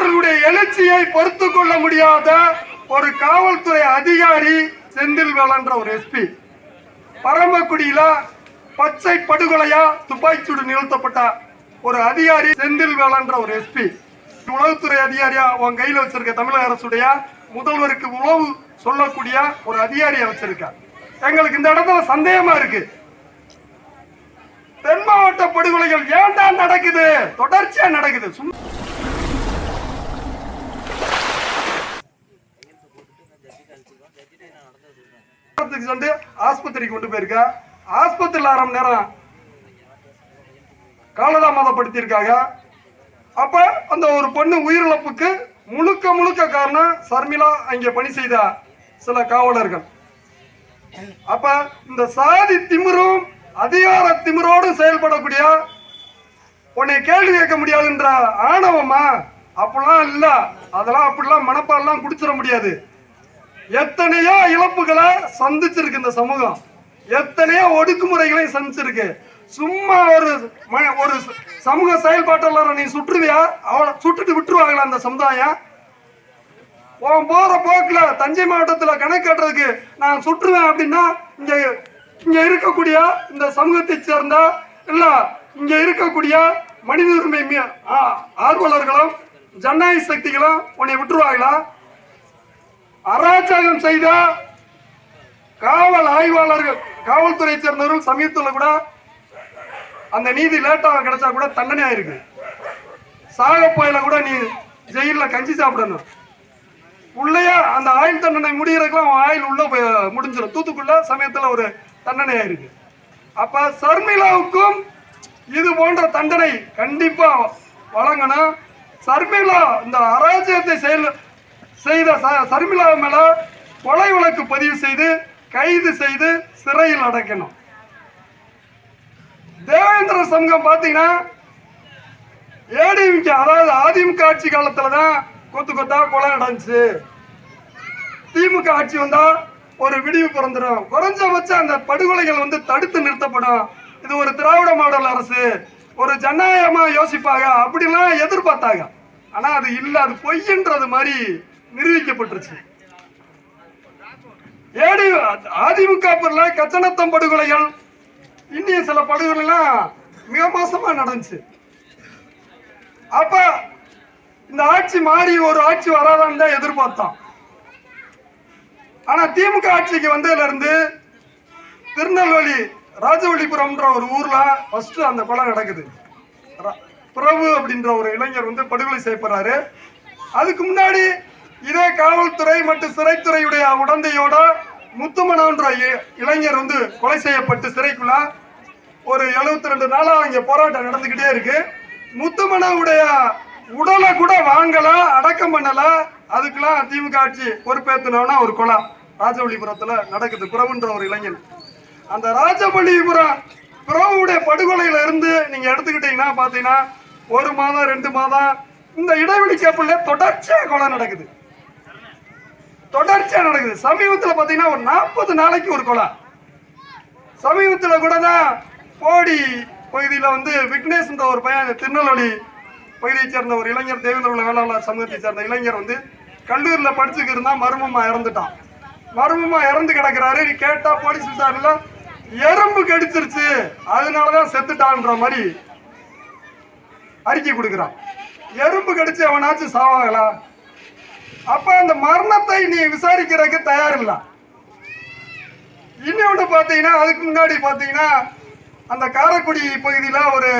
இளைஞர்களுடைய எழுச்சியை பொறுத்து கொள்ள முடியாத ஒரு காவல்துறை அதிகாரி செந்தில் வேலன்ற ஒரு எஸ்பி. பரமக்குடியில பச்சை படுகொலையா துப்பாக்கிச்சூடு நிகழ்த்தப்பட்ட ஒரு அதிகாரி செந்தில் வேலன்ற ஒரு எஸ்பி. உளவுத்துறை அதிகாரியா உன் கையில் வச்சிருக்க தமிழக அரசுடைய முதல்வருக்கு உளவு சொல்லக்கூடிய ஒரு அதிகாரியை வச்சிருக்க. எங்களுக்கு இந்த இடத்துல சந்தேகமா இருக்கு. தென் மாவட்ட படுகொலைகள் ஏன்டா நடக்குது? தொடர்ச்சியா நடக்குது. சும்மா ஆஸ்பத்திரிக்கு ஆஸ்பத்திரிக்கு கொண்டு போயிருக்க. ஆஸ்பத்திரியில் அரை மணி நேரம் காலதாமதப்படுத்தியிருக்காங்க. அப்ப அந்த ஒரு பொண்ணு உயிரிழப்புக்கு முழுக்க முழுக்க காரணம் சர்மிளா அங்கே பணி செய்த சில காவலர்கள். அப்ப இந்த சாதி திமிரும் அதிகார திமிரோடும் செயல்படக்கூடிய உன்னை கேள்வி கேட்க முடியாதுன்ற ஆணவமா? அப்படிலாம் இல்ல. அதெல்லாம் அப்படிலாம் மனப்பாடெல்லாம் குடிச்சிட முடியாது. எத்தனையோ இழப்புகளை சந்திச்சிருக்கு இந்த சமூகம். எத்தனையோ ஒடுக்குமுறைகளை சந்திச்சிருக்கு. சும்மா ஒரு ம- ஒரு சமூக செயல்பாட்டாளரை நீ சுற்றுவியா? அவளை சுட்டுட்டு விட்டுருவாங்களா அந்த சமுதாயம்? உன் போற போக்குல தஞ்சை மாவட்டத்துல கணக்கு கட்டுறதுக்கு நான் சுற்றுவேன் அப்படின்னா இங்க இங்க இருக்கக்கூடிய இந்த சமூகத்தை சேர்ந்த இல்ல இங்க இருக்கக்கூடிய மனித உரிமை ஆ- ஆர்வலர்களும் ஜனநாயக சக்திகளும் உன்னை விட்டுருவாங்களா? அராஜகம் செய்த காவல் ஆய்வாளர்கள் காவல்துறை சேர்ந்தவர்கள் சமீபத்தில் கூட அந்த நீதி லேட்டாக கிடைச்சா கூட தண்டனை ஆயிருக்கு. சாக போயில கூட நீ ஜெயில கஞ்சி சாப்பிடணும். உள்ளேயே அந்த ஆயுள் தண்டனை முடியறதுக்குலாம் அவன் ஆயுள் உள்ள போய் முடிஞ்சிடும் தூத்துக்குள்ள சமயத்துல ஒரு தண்டனை ஆயிருக்கு. அப்ப சர்மிளாவுக்கும் இது போன்ற தண்டனை கண்டிப்பா வழங்கணும். சர்மிளா இந்த அராஜகத்தை செயல் செய்த ச- சர்மிளா மேல கொலை வழக்கு பதிவு செய்து கைது செய்து சிறையில் அடைக்கணும். தேவேந்திர சங்கம் பாத்தீங்கன்னா ஏடிஎம்கே அதாவது அதிமுக ஆட்சி காலத்தில் தான் கொத்து கொத்தா கொலை நடந்துச்சு. திமுக ஆட்சி வந்தா ஒரு விடிவு பிறந்துடும் குறைஞ்சபட்சம் அந்த படுகொலைகள் வந்து தடுத்து நிறுத்தப்படும். இது ஒரு திராவிட மாடல் அரசு. ஒரு ஜனநாயகமா யோசிப்பாங்க. அப்படிலாம் எதிர்பார்த்தாங்க. ஆனா அது இல்லை அது பொய்ன்றது மாதிரி நிரூபிக்கப்பட்டுருச்சு ஏடி அதிமுக பேர்ல கச்சனத்தம் படுகொலைகள். இன்னும் சில படுகொலைலாம் மிக மோசமா நடந்துச்சு. அப்ப இந்த ஆட்சி மாறி ஒரு ஆட்சி வராதான்னு தான் எதிர்பார்த்தோம். ஆனா திமுக ஆட்சிக்கு வந்ததுல இருந்து திருநெல்வேலி ராஜவள்ளிபுரம்ன்ற ஒரு ஊர்ல ஃபர்ஸ்ட் அந்த கொலை நடக்குது. ர- பிரபு அப்படின்ற ஒரு இளைஞர் வந்து படுகொலை செய்யப்படுறாரு. அதுக்கு முன்னாடி இதே காவல்துறை மற்றும் சிறைத்துறையுடைய உடந்தையோட முத்துமனன்ற இ- இளைஞர் வந்து கொலை செய்யப்பட்டு சிறைக்குள்ள ஒரு 72 ரெண்டு நாளா இங்க போராட்டம் நடந்துகிட்டே இருக்கு. முத்துமனவுடைய உடலை கூட வாங்கல அடக்கம் பண்ணல. அதுக்கெல்லாம் திமுக ஆட்சி பொறுப்பேற்றினோம்னா ஒரு கொலை. ராஜவள்ளிபுரத்துல நடக்குது குரவுன்ற ஒரு இளைஞன். அந்த ராஜவள்ளிபுரம் குரவுடைய படுகொலையில இருந்து நீங்க எடுத்துக்கிட்டீங்கன்னா பாத்தீங்கன்னா ஒரு மாதம் ரெண்டு மாதம் இந்த இடைவெளி கேப்பில் தொடர்ச்சியா கொலை நடக்குது. தொடர்ச்சியா நடக்குது. சமீபத்துல பாத்தீங்கன்னா ஒரு நாற்பது நாளைக்கு ஒரு கொலை. சமீபத்துல கூட தான் போடி பகுதியில வந்து விக்னேஷ்ன்ற ஒரு பையன் திருநெல்வேலி பகுதியை சேர்ந்த ஒரு இளைஞர் தேவேந்திர உள்ள வேளாளர் சமூகத்தை சேர்ந்த இளைஞர் வந்து கல்லூரியில் படிச்சுக்கு இருந்தா மர்மமாக இறந்துட்டான். மர்மமாக இறந்து கிடக்குறாரு. நீ கேட்டா போலீஸ் விசாரணையில எறும்பு கடிச்சிருச்சு. அதனாலதான் செத்துட்டான்ற மாதிரி அறிக்கை கொடுக்குறான். எறும்பு கடிச்சு அவனாச்சும் சாவாங்களா? அப்ப அந்த மரணத்தை நீ விசாரிக்கிறதுக்கு தயார் இன்னொன்று பார்த்தீங்கன்னா அதுக்கு முன்னாடி பார்த்தீங்கன்னா அந்த காரைக்குடி பகுதியில் ஒரு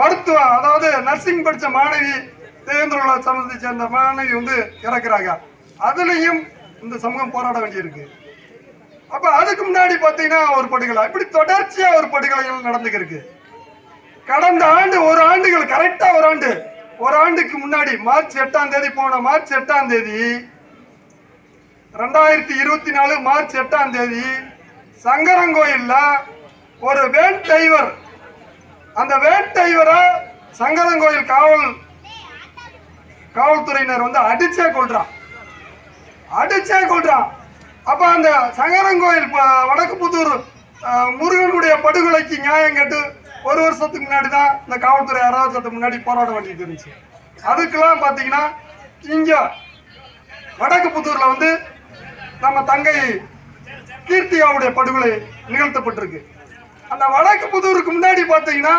மருத்துவம் அதாவது நர்சிங் படித்த மாணவி தேவேந்திர சமூகத்தை சேர்ந்த மாணவி வந்து இறக்குறாங்க. அதுலேயும் இந்த சமூகம் போராட வேண்டியிருக்கு. அப்போ அதுக்கு முன்னாடி பார்த்தீங்கன்னா ஒரு படுகொலை. இப்படி தொடர்ச்சியாக ஒரு படுகொலைகள் நடந்துக்கிருக்கு. கடந்த ஆண்டு ஒரு ஆண்டுகள் கரெக்டாக ஒரு ஆண்டு. ஒரு ஆண்டுக்கு முன்னாடி மார்ச் எட்டாம் தேதி போன மார்ச் எட்டாம் தேதி ரெண்டாயிரத்தி இருபத்தி நாலு மார்ச் எட்டாம் தேதி சங்கரங்கோயில்ல ஒரு வேன் டிரைவர் அந்த வேன் டிரைவரை சங்கரங்கோயில் காவல் காவல்துறையினர் வந்து அடிச்சே கொள்றான் அடிச்சே கொள்றான் அப்ப அந்த சங்கரங்கோயில் ப- வடக்கு புத்தூர் முருகனுடைய படுகொலைக்கு நியாயம் கேட்டு ஒரு வருஷத்துக்கு முன்னாடி தான் இந்த காவல்துறை அராஜகத்துக்கு முன்னாடி போராட வேண்டியது இருந்துச்சு. அதுக்கெல்லாம் பார்த்தீங்கன்னா இங்கே வடக்கு புத்தூரில் வந்து நம்ம தங்கை கீர்த்தியாவுடைய படுகொலை நிகழ்த்தப்பட்டிருக்கு. அந்த வடக்கு புதூருக்கு முன்னாடி பார்த்தீங்கன்னா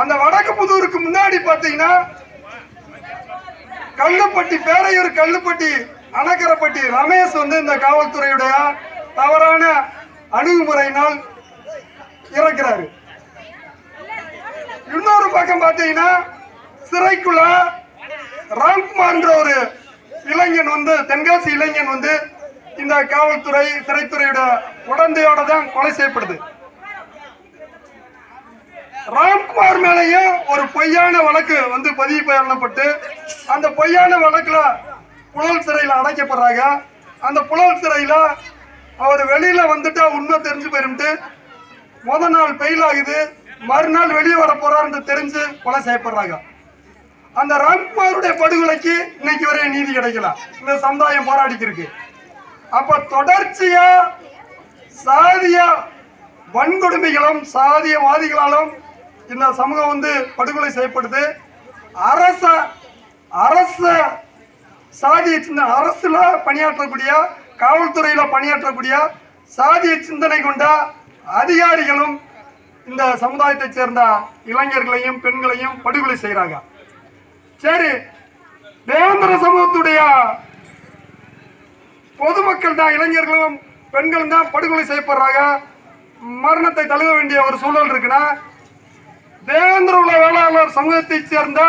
அந்த வடக்கு புதூருக்கு முன்னாடி பார்த்தீங்கன்னா கல்லுப்பட்டி பேரையூர் கல்லுப்பட்டி அணக்கரப்பட்டி ரமேஷ் வந்து இந்த காவல்துறையுடைய தவறான அணுகுமுறையினால் இறக்கிறாரு. இன்னொரு பக்கம் பார்த்தீங்கன்னா சிறைக்குள்ள ராம்குமார்ன்ற ஒரு இளைஞன் வந்து தென்காசி இளைஞன் வந்து இந்த காவல்துறை சிறைத்துறையோட உடந்தையோட தான் கொலை செய்யப்படுது. ராம்குமார் மேலேயும் ஒரு பொய்யான வழக்கு வந்து பதிவு பண்ணப்பட்டு அந்த பொய்யான வழக்குல புழல் சிறையில் அடைக்கப்படுறாங்க. அந்த புழல் சிறையில அவர் வெளியில வந்துட்டா உண்மை தெரிஞ்சு போயிருந்துட்டு முத நாள் பெயில் ஆகுது. மறுநாள் வெளியே வர போறாருன்னு தெரிஞ்சு கொலை செய்யப்படுறாங்க. அந்த ராம்குமாருடைய படுகொலைக்கு இன்னைக்கு வரைய நீதி கிடைக்கல. இந்த சமுதாயம் போராடிக்கிருக்கு. அப்ப தொடர்ச்சியா சாதிய வன்கொடுமைகளும் சாதியவாதிகளாலும் இந்த சமூகம் வந்து படுகொலை செய்யப்படுது. அரச அரச சாதிய சின்ன அரசுல பணியாற்றக்கூடிய காவல்துறையில் பணியாற்றக்கூடிய சாதிய சிந்தனை கொண்ட அதிகாரிகளும் இந்த சமுதாயத்தைச் சேர்ந்த இளைஞர்களையும் பெண்களையும் படுகொலை செய்கிறாங்க. சரி தேவேந்திர சமூகத்துடைய பொதுமக்கள் தான் இளைஞர்களும் பெண்களும் தான் படுகொலை செய்யப்படுறாங்க. மரணத்தை தழுவ வேண்டிய ஒரு சூழல் இருக்குன்னா தேவேந்திர உள்ள வேளாளர் சமூகத்தைச் சேர்ந்த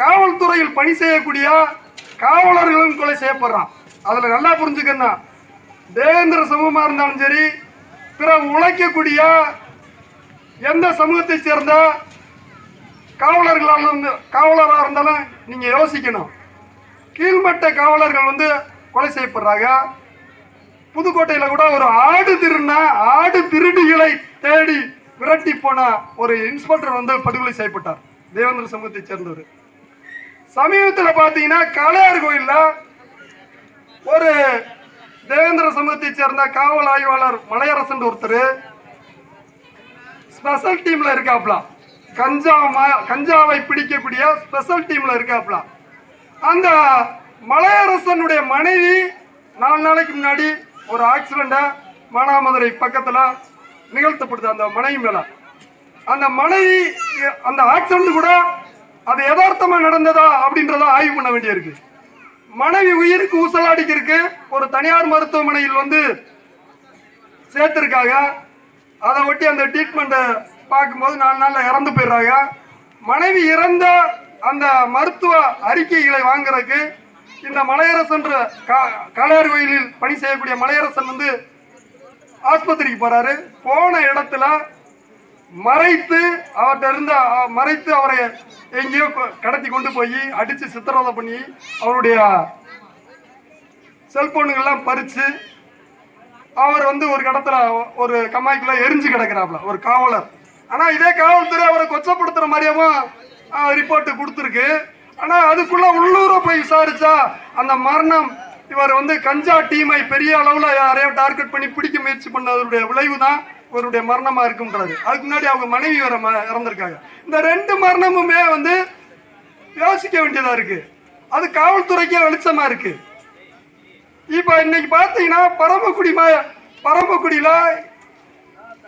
காவல்துறையில் பணி செய்யக்கூடிய காவலர்களும் கொலை செய்யப்படுறான். அதில் நல்லா புரிஞ்சுக்கணும் தேவேந்திர சமூகமாக இருந்தாலும் சரி பிற உழைக்கக்கூடிய எந்த சமூகத்தை சேர்ந்த காவலர்களாக இருந்து காவலராக இருந்தாலும் நீங்கள் யோசிக்கணும். கீழ்மட்ட காவலர்கள் வந்து கொலை செய்யப்படுறாங்க. புதுக்கோட்டையில் கூட ஒரு ஆடு திருடின ஆடு திருடிகளை தேடி விரட்டி போன ஒரு இன்ஸ்பெக்டர் வந்து படுகொலை செய்யப்பட்டார். தேவேந்திர சமூகத்தை சேர்ந்தவர். சமீபத்தில் பார்த்தீங்கன்னா காளையார் கோயிலில் ஒரு தேவேந்திர சமூகத்தை சேர்ந்த காவல் ஆய்வாளர் மலையரசன் ஒருத்தர். ஸ்பெஷல் டீம்ல இருக்காப்ல. கஞ்சா கஞ்சாவை பிடிக்கக்கூடிய ஸ்பெஷல் டீம்ல இருக்காப்ல. அந்த மலையரசனுடைய மனைவி நாலு நாளைக்கு முன்னாடி ஒரு ஆக்சிடெண்ட்டை மானாமதுரை பக்கத்தில் நிகழ்த்தப்படுது அந்த மனைவி மேலே. அந்த மனைவி அந்த ஆக்சிடென்ட் கூட அது யதார்த்தமாக நடந்ததா அப்படின்றத ஆய்வு பண்ண வேண்டியிருக்கு. மனைவி உயிருக்கு ஊசலாடிக்கிறதுக்கு ஒரு தனியார் மருத்துவமனையில் வந்து சேர்த்திருக்காங்க. அதை ஒட்டி அந்த ட்ரீட்மெண்ட்டை பார்க்கும்போது நாலு நாளில் இறந்து போயிடுறாங்க. மனைவி இறந்த அந்த மருத்துவ அறிக்கைகளை வாங்குறதுக்கு இந்த மலையரசன்ற கா- காளையார் கோயிலில் பணி செய்யக்கூடிய மலையரசன் வந்து ஆஸ்பத்திரிக்கு போறாரு. போன இடத்துல மறைத்து அவர்கிட்ட இருந்த மறைத்து அவரை எங்கேயோ கடத்தி கொண்டு போய் அடித்து சித்திரவதை பண்ணி அவருடைய செல்போனுங்கள்லாம் பறித்து அவர் வந்து ஒரு இடத்துல ஒரு கம்மாய்க்குள்ள எரிஞ்சு கிடக்கிறாப்ல ஒரு காவலர். ஆனால் இதே காவல்துறை அவரை கொச்சப்படுத்துகிற மாதிரியாவும் ரிப்போர்ட்டு கொடுத்துருக்கு. ஆனால் அதுக்குள்ள உள்ளூரை போய் விசாரித்தா அந்த மரணம் இவர் வந்து கஞ்சா டீமை பெரிய அளவில் யாரையோ டார்கெட் பண்ணி பிடிக்க முயற்சி பண்ணதனுடைய விளைவு தான் இவருடைய மரணமா இருக்குன்றாரு அதுக்கு முன்னாடி அவங்க மனைவி வர ம- இறந்திருக்காங்க. இந்த ரெண்டு மரணமுமே வந்து யோசிக்க வேண்டியதா இருக்கு. அது காவல்துறைக்கே வெளிச்சமா இருக்கு. இப்ப இன்னைக்கு பார்த்தீங்கன்னா பரமக்குடி பரமக்குடியில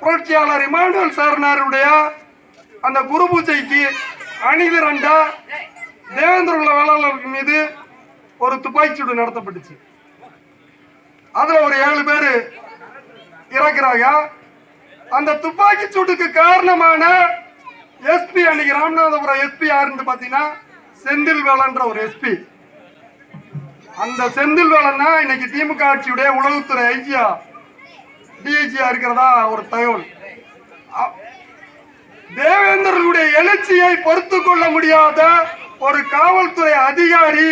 புரட்சியாளர் இமானுவல் சாரனாருடைய அந்த குரு பூஜைக்கு அணிதிரண்டா தேவேந்திர உள்ள வேளாளர்கள் மீது ஒரு துப்பாக்கிச்சூடு நடத்தப்பட்டுச்சு. அதுல ஒரு ஏழு பேர் இறக்குறாங்க. அந்த துப்பாக்கி சூட்டுக்கு காரணமான எஸ்பி அன்னைக்கு ராமநாதபுரம் எஸ்பி யாருன்னு பாத்தீங்கன்னா செந்தில் வேலன்ற ஒரு எஸ்பி அந்த செந்தில் வேலன் இன்னைக்கு திமுக ஆட்சியுடைய உளவுத்துறை ஐஜியா டிஐஜியா இருக்கிறதா ஒரு தகவல். தேவேந்திரனுடைய எழுச்சியை பொறுத்து கொள்ள முடியாத ஒரு காவல்துறை அதிகாரி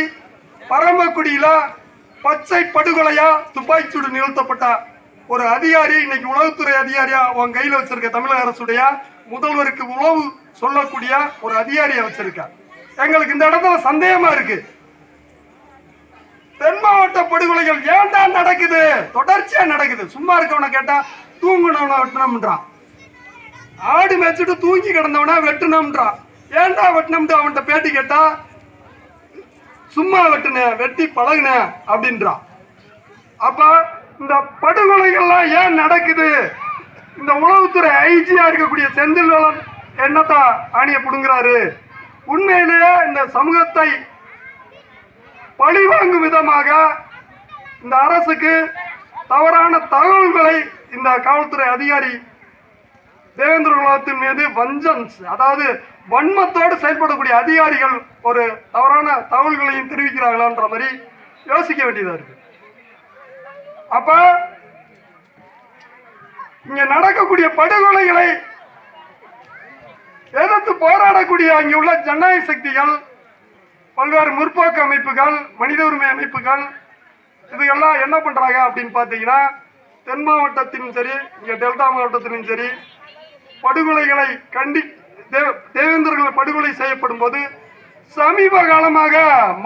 பரமக்குடியில பச்சை படுகொலையா துப்பாக்கிச்சூடு நிகழ்த்தப்பட்டார் ஒரு அதிகாரி இன்னைக்கு உளவுத்துறை அதிகாரியா உன் கையில வச்சிருக்க தமிழக அரசுடைய முதல்வருக்கு உளவு சொல்லக்கூடிய ஒரு அதிகாரியை வச்சிருக்க. எங்களுக்கு இந்த இடத்துல சந்தேகமா இருக்கு. தென் மாவட்ட படுகொலைகள் ஏன்டா நடக்குது? தொடர்ச்சியா நடக்குது. சும்மா இருக்கவனை கேட்டா தூங்குனவனை வெட்டினம்ன்றான் ஆடு மேய்ச்சிட்டு தூங்கி கிடந்தவனா வெட்டினம்ன்றான் ஏன்டா வெட்டினம்ட்டு அவன்கிட்ட பேட்டி கேட்டா சும்மா வெட்டுன வெட்டி பழகுன அப்படின்றான் அப்ப இந்த படுகொலைகள்லாம் ஏன் நடக்குது? இந்த உளவுத்துறை ஐஜியா இருக்கக்கூடிய செந்தில் வேலன் என்னத்தா ஆணிய புடுங்குறாரு? உண்மையிலேயே இந்த சமூகத்தை பழிவாங்கும் விதமாக இந்த அரசுக்கு தவறான தகவல்களை இந்த காவல்துறை அதிகாரி தேவேந்திர குலத்தின் மீது வஞ்சன்ஸ் அதாவது வன்மத்தோடு செயல்படக்கூடிய அதிகாரிகள் ஒரு தவறான தகவல்களையும் தெரிவிக்கிறாங்களான்ற மாதிரி யோசிக்க வேண்டியதாக இருக்குது அப்ப இங்க நடக்கக்கூடிய படுகொலைகளை எதிர்த்து போராடக்கூடிய அங்கே உள்ள ஜனநாயக சக்திகள் பல்வேறு முற்போக்கு அமைப்புகள் மனித உரிமை அமைப்புகள் இதுகெல்லாம் என்ன பண்றாங்க அப்படின்னு பார்த்தீங்கன்னா தென் மாவட்டத்திலும் சரி இங்க டெல்டா மாவட்டத்திலும் சரி படுகொலைகளை கண்டி தேவேந்திரர்கள் படுகொலை செய்யப்படும் போது சமீப காலமாக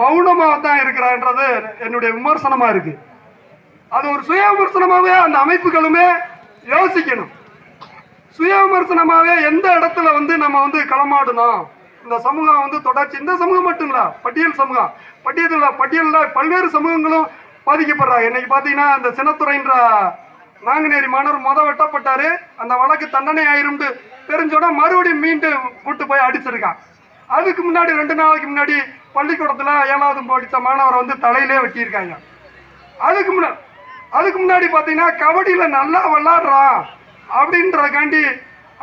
மௌனமாக தான் இருக்கிறான்றது என்னுடைய விமர்சனமா இருக்கு. அது ஒரு சுய விமர்சனமாகவே அந்த அமைப்புகளுமே யோசிக்கணும். சுய விமர்சனமாகவே எந்த இடத்துல வந்து நம்ம வந்து களமாடணும்? இந்த சமூகம் வந்து தொடர்ச்சி இந்த சமூகம் மட்டும் பட்டியல் சமூகம். பட்டியலில் பட்டியலில் பல்வேறு சமூகங்களும் பாதிக்கப்படுறாங்க. இன்னைக்கு பார்த்தீங்கன்னா இந்த சின்னத்துறைன்ற நாங்குநேரி மாணவர் மொதல் வெட்டப்பட்டாரு. அந்த வழக்கு தண்டனை ஆயிரும்னு தெரிஞ்சோட மறுபடியும் மீண்டும் கூட்டு போய் அடிச்சிருக்கான். அதுக்கு முன்னாடி ரெண்டு நாளைக்கு முன்னாடி பள்ளிக்கூடத்தில் ஏழாவது படித்த மாணவரை வந்து தலையிலே வெட்டியிருக்காங்க. அதுக்கு முன்னாடி அதுக்கு முன்னாடி பார்த்தீங்கன்னா கபடியில் நல்லா விளாட்றான் அப்படின்றக்காண்டி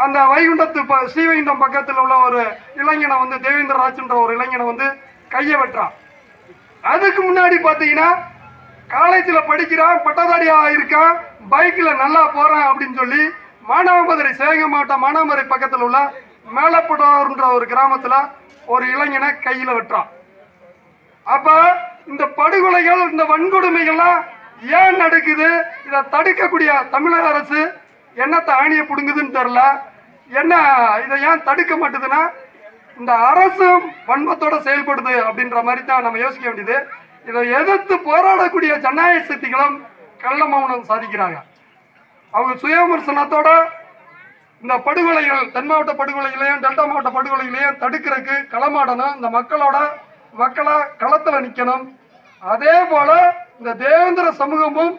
அந்த வைகுண்டத்து ப ஸ்ரீவைகுண்டம் பக்கத்தில் உள்ள ஒரு இளைஞனை வந்து தேவேந்திரராஜ்ன்ற ஒரு இளைஞனை வந்து கையை வெட்டுறான். அதுக்கு முன்னாடி பார்த்தீங்கன்னா காலேஜில் படிக்கிறான் பட்டதாரியாக இருக்கான் பைக்கில் நல்லா போகிறான் அப்படின்னு சொல்லி மானாமதுரை சேக மாவட்டம் மானாமதுரை பக்கத்தில் உள்ள மேலப்படார்ன்ற ஒரு கிராமத்தில் ஒரு இளைஞனை கையில் வெட்டுறான். அப்போ இந்த படுகொலைகள் இந்த வன்கொடுமைகள்லாம் ஏன் நடக்குது? இதை தடுக்கக்கூடிய தமிழக அரசு என்னத்தை ஆணியை பிடுங்குதுன்னு தெரில என்ன இதை ஏன் தடுக்க மாட்டுதுன்னா இந்த அரசும் வன்மத்தோட செயல்படுது அப்படின்ற மாதிரி தான் நம்ம யோசிக்க வேண்டியது. இதை எதிர்த்து போராடக்கூடிய ஜனநாயக சக்திகளும் கள்ள மௌனம் சாதிக்கிறாங்க. அவங்க சுய விமர்சனத்தோட இந்த படுகொலைகள் தென் மாவட்ட படுகொலைகளையும் டெல்டா மாவட்ட படுகொலைகளையும் தடுக்கிறதுக்கு களமாடணும். இந்த மக்களோட மக்களை களத்தில் நிற்கணும் அதே போல இந்த தேவேந்திர சமூகமும்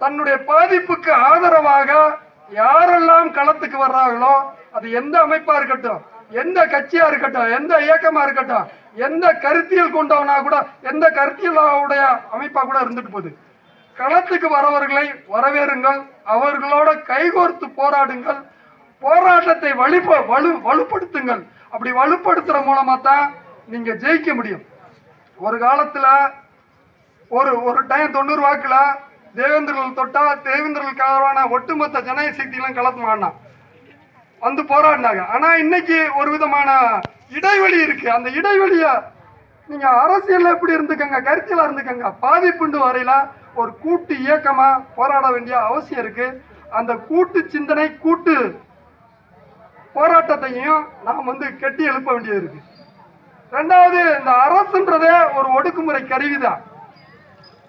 தன்னுடைய பாதிப்புக்கு ஆதரவாக யாரெல்லாம் களத்துக்கு வர்றாங்களோ அது எந்த அமைப்பா இருக்கட்டும் எந்த கட்சியா இருக்கட்டும் எந்த இயக்கமா இருக்கட்டும் எந்த கருத்தியல் கொண்டவனா கூட எந்த கருத்தியலுடைய அமைப்பா கூட இருந்துட்டு போகுது. களத்துக்கு வரவர்களை வரவேறுங்கள் அவர்களோட கைகோர்த்து போராடுங்கள் போராட்டத்தை வலுப்ப வலு வலுப்படுத்துங்கள். அப்படி வலுப்படுத்துற மூலமா தான் நீங்க ஜெயிக்க முடியும். ஒரு காலத்துல ஒரு ஒரு டைம் தொண்ணூறு வாக்கில் தேவேந்திரர்கள் தொட்டா தேவேந்திரர்களுக்கு ஆதரவான ஒட்டுமொத்த ஜனநாயக சக்திகளும் களத்து வந்து போராடினாங்க. ஆனா இன்னைக்கு ஒரு விதமான இடைவெளி இருக்கு. அந்த இடைவெளிய நீங்க அரசியலில் எப்படி இருந்துக்கங்க? கருத்தியலா இருந்துக்கங்க? பாதிப்புண்டு வரையில ஒரு கூட்டு இயக்கமா போராட வேண்டிய அவசியம் இருக்கு. அந்த கூட்டு சிந்தனை கூட்டு போராட்டத்தையும் நாம் வந்து கட்டி எழுப்ப வேண்டியது இருக்கு. ரெண்டாவது இந்த அரசுன்றதே ஒரு ஒடுக்குமுறை கருவிதான்.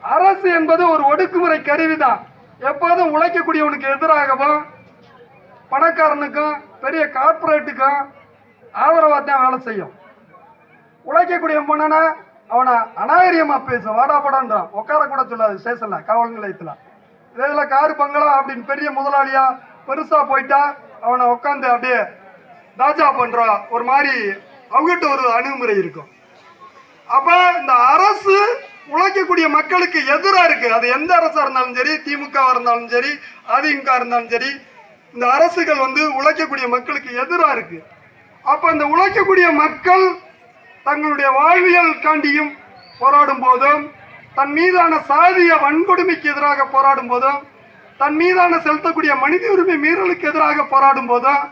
அரசு என்பது ஒரு ஒடுக்குமுறை கருவிதான். எப்போதும் உழைக்கக்கூடியவனுக்கு எதிராகவும் பணக்காரனுக்கும் பெரிய கார்ப்பரேட்டுக்கும் ஆதரவாக தான் வேலை செய்யும். உழைக்கக்கூடிய பொண்ணுனா அவனை அநாகரியமாக பேசும் வாடா படான்றான் உட்கார சொல்லாது ஸ்டேஷனில் காவல் நிலையத்தில். இதில் காரு பங்களா அப்படின்னு பெரிய முதலாளியா பெருசாக போயிட்டா அவனை உட்காந்து அப்படியே தாஜா பண்ணுற ஒரு மாதிரி அவங்ககிட்ட ஒரு அணுகுமுறை இருக்கும். அப்போ இந்த அரசு உழைக்கக்கூடிய மக்களுக்கு எதிராக இருக்கு. அது எந்த அரசா இருந்தாலும் சரி திமுகவாக இருந்தாலும் சரி அதிமுக இருந்தாலும் சரி இந்த அரசுகள் வந்து உழைக்கக்கூடிய மக்களுக்கு எதிராக இருக்கு. அப்ப இந்த உழைக்கக்கூடிய மக்கள் தங்களுடைய வாழ்வியல் காண்டியும் போராடும் போதும் தன் மீதான சாதிய வன்கொடுமைக்கு எதிராக போராடும் போதும் தன் மீதான செலுத்தக்கூடிய மனித உரிமை மீறலுக்கு எதிராக போராடும் போதும்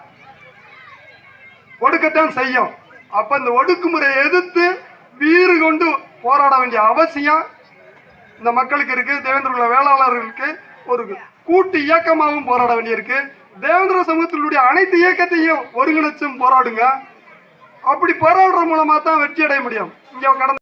ஒடுக்கத்தான் செய்யும். அப்ப இந்த ஒடுக்குமுறையை எதிர்த்து வீறு கொண்டு போராட வேண்டிய அவசியம் இந்த மக்களுக்கு இருக்கு. தேவேந்திரகுல வேளாளர்களுக்கு ஒரு கூட்டு இயக்கமாகவும் போராட வேண்டியிருக்கு. தேவேந்திர சமூகத்தினுடைய அனைத்து இயக்கத்தையும் ஒருங்கிணைச்சும் போராடுங்க. அப்படி போராடுற மூலமா தான் வெற்றி அடைய முடியும். இங்க கடந்த